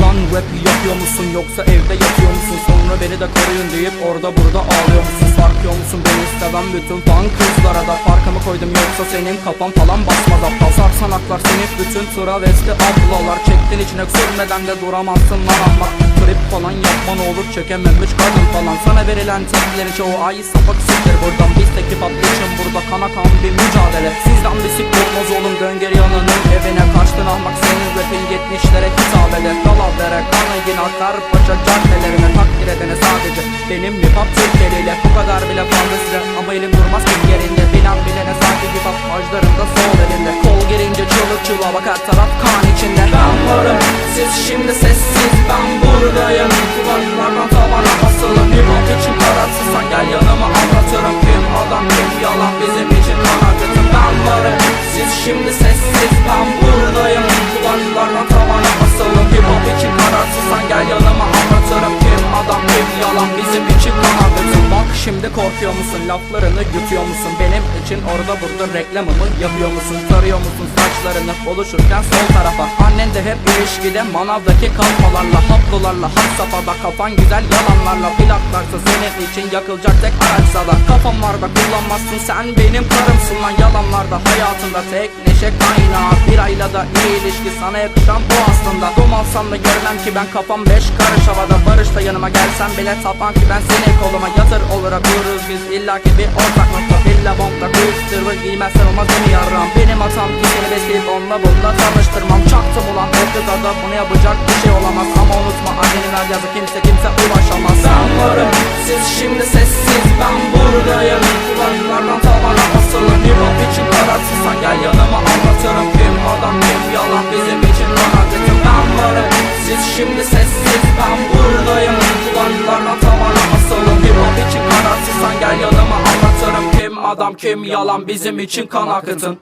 Lan rap yapıyor musun yoksa evde yatıyor musun? Sonra beni de koruyun deyip orada burada ağlıyor musun? Sarkıyor musun? Beni seven bütün fan kızlara da Farkımı koydum. Yoksa senin kafan falan basmaz. Pazar sanatlar seni bütün travesti ablalar. Çektin içine sürmeden de duramazsın lan. Ahmak Trip ne olur çekememiş kadın falan. Sana verilen tepkileri çoğu ay sapak siktir. Buradan biz ekip atlı için burada kana kan bir mücadele. Sizden bir sik olmaz oğlum dön geri yanının evine. Kaçtın ahmak senin rapin yetmişlere hitap eder Dal habere kanı yine akar paşa caddelerine Takdir edene sadece benim hip hop Türkçeliyle çığlığa bakar taraf kan içinde. Ben varım siz şimdi sessiz. Ben buradayım. Kulaklardan Bak şimdi korkuyor musun? Laflarını yutuyor musun? Benim için orada burada reklamımı yapıyor musun? Tarıyor musun saçlarını? Buluşurken sol tarafa. Annen de hep ilişkide manavdaki kalmalarla Haplılarla hat safhada. Kafan güzel yalanlarla Plaklarsa senin için yakılacak tek araçsa da Kafam var da kullanmazsın sen benim karımsın lan. Yalanlarda hayatında tek neşe kaynağı. Bir ayla da iyi ilişki sana yakışan bu aslında. Dumansam da görmem ki ben kafam beş karış havada. Barışta yanıma gelsen bile tapan ki ben seni koluma. Yatır olur yapıyoruz biz illaki bir ortak nokta bombda büyük sırrı giymezsen olmaz mi yarram? Benim hatam ki seni besleyip onunla bununla tanıştırmam Çaktım ulan o kıza da bunu yapacak bir şey olamaz. Ama unutma annenin ver yazı kimse kimse ulaşamaz. Ben varım siz şimdi sessiz. Ben buradayım. Kulaklardan tavana asılı bir hop için kararsızsan gel yanıma anlatırım. Kim adam kim yalan bizim için götür Ben varım siz şimdi sessiz. Ben buradayım. Kulaklardan tavana asılı bir hop için kararsızsan gel yanıma anlatırım. Kim adam kim yalan bizim için kan akıtın